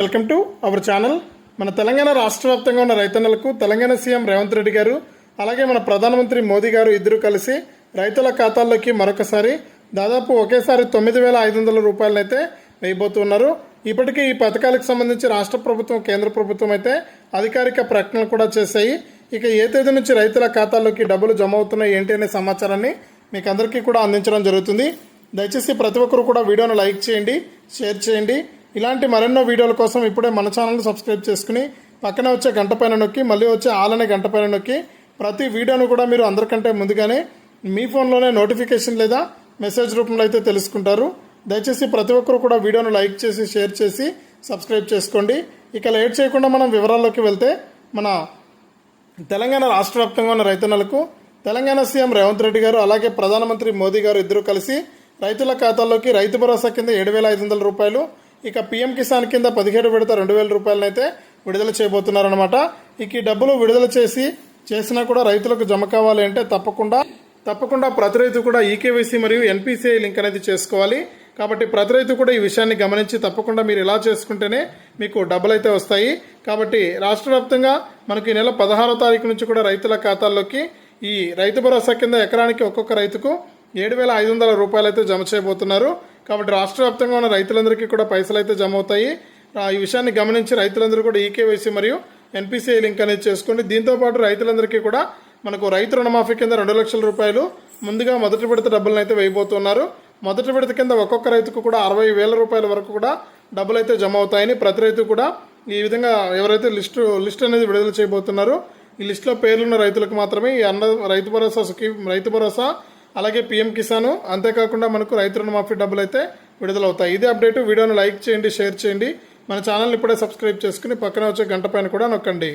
Welcome to our channel. మన తెలంగాణ రాష్ట్ర వ్యాప్తంగా ఉన్న రైతన్నలకు తెలంగాణ సీఎం రేవంత్ రెడ్డి గారు అలాగే మన ప్రధానమంత్రి మోదీ గారు ఇద్దరు కలిసి రైతుల ఖాతాల్లోకి మరొకసారి దాదాపు ఒకేసారి తొమ్మిది వేల ఐదు వందల రూపాయలనైతే వేయబోతున్నారు ఇప్పటికీ ఈ పథకాలకు సంబంధించి రాష్ట్ర ప్రభుత్వం కేంద్ర ప్రభుత్వం అయితే అధికారిక ప్రకటనలు కూడా చేశాయి. ఇక ఏ తేదీ నుంచి రైతుల ఖాతాల్లోకి డబ్బులు జమ అవుతున్నాయి ఏంటి అనే సమాచారాన్ని మీకు అందరికీ కూడా అందించడం జరుగుతుంది. దయచేసి ప్రతి ఒక్కరు కూడా వీడియోను లైక్ చేయండి షేర్ చేయండి. ఇలాంటి మరెన్నో వీడియోల కోసం ఇప్పుడే మన ఛానల్ని సబ్స్క్రైబ్ చేసుకుని పక్కన వచ్చే గంట పైన నొక్కి మళ్ళీ వచ్చే ఆలనే గంట పైన నొక్కి ప్రతి వీడియోను కూడా మీరు అందరికంటే ముందుగానే మీ ఫోన్లోనే నోటిఫికేషన్ లేదా మెసేజ్ రూపంలో అయితే తెలుసుకుంటారు. దయచేసి ప్రతి ఒక్కరు కూడా వీడియోను లైక్ చేసి షేర్ చేసి సబ్స్క్రైబ్ చేసుకోండి. ఇక లేట్ చేయకుండా మనం వివరాల్లోకి వెళ్తే మన తెలంగాణ రాష్ట్ర వ్యాప్తంగా ఉన్న రైతన్నలకు తెలంగాణ సీఎం రేవంత్ రెడ్డి గారు అలాగే ప్రధానమంత్రి మోదీ గారు ఇద్దరు కలిసి రైతుల ఖాతాల్లోకి రైతు భరోసా కింద ఏడు వేల ఐదు వందల రూపాయలు ఇక పీఎం కిసాన్ కింద పదిహేడు విడత రెండు వేల రూపాయలనైతే విడుదల చేయబోతున్నారనమాట ఇక ఈ డబ్బులు విడుదల చేసి చేసినా కూడా రైతులకు జమ కావాలి అంటే తప్పకుండా తప్పకుండా ప్రతి రైతు కూడా ఈకేవైసీ మరియు ఎన్పిసిఐ లింక్ అనేది చేసుకోవాలి. కాబట్టి ప్రతి రైతు కూడా ఈ విషయాన్ని గమనించి తప్పకుండా మీరు ఇలా చేసుకుంటేనే మీకు డబ్బులు అయితే వస్తాయి. కాబట్టి రాష్ట్ర వ్యాప్తంగా మనకి ఈ నెల పదహారో తారీఖు నుంచి కూడా రైతుల ఖాతాల్లోకి ఈ రైతు భరోసా కింద ఎకరానికి ఒక్కొక్క రైతుకు ఏడు వేల ఐదు వందల రూపాయలు అయితే జమ చేయబోతున్నారు. కాబట్టి రాష్ట్ర వ్యాప్తంగా ఉన్న రైతులందరికీ కూడా పైసలు అయితే జమ అవుతాయి. ఆ, ఈ విషయాన్ని గమనించి రైతులందరూ కూడా ఈకేవైసీ మరియు ఎన్పిసిఐ లింక్ అనేది చేసుకోండి. దీంతో పాటు రైతులందరికీ కూడా మనకు రైతు రుణమాఫీ కింద రెండు లక్షల రూపాయలు ముందుగా మొదటి విడత డబ్బులను అయితే వేయబోతున్నారు. మొదటి విడత కింద ఒక్కొక్క రైతుకు కూడా అరవై వేల రూపాయల వరకు కూడా డబ్బులు అయితే జమ అవుతాయని ప్రతి రైతు కూడా ఈ విధంగా ఎవరైతే లిస్టు లిస్ట్ అనేది విడుదల చేయబోతున్నారో ఈ లిస్టులో పేర్లున్న రైతులకు మాత్రమే ఈ అన్న రైతు భరోసా స్కీమ్ రైతు భరోసా అలాగే పీఎం కిసాన్ అంతేకాకుండా మనకు రైతు రుణమాఫీ డబ్బులు అయితే విడుదలవుతాయి. ఇదే అప్డేట్. వీడియోను లైక్ చేయండి షేర్ చేయండి. మన ఛానల్ని ఇప్పుడే సబ్స్క్రైబ్ చేసుకుని పక్కన వచ్చే గంట పైన కూడా నొక్కండి.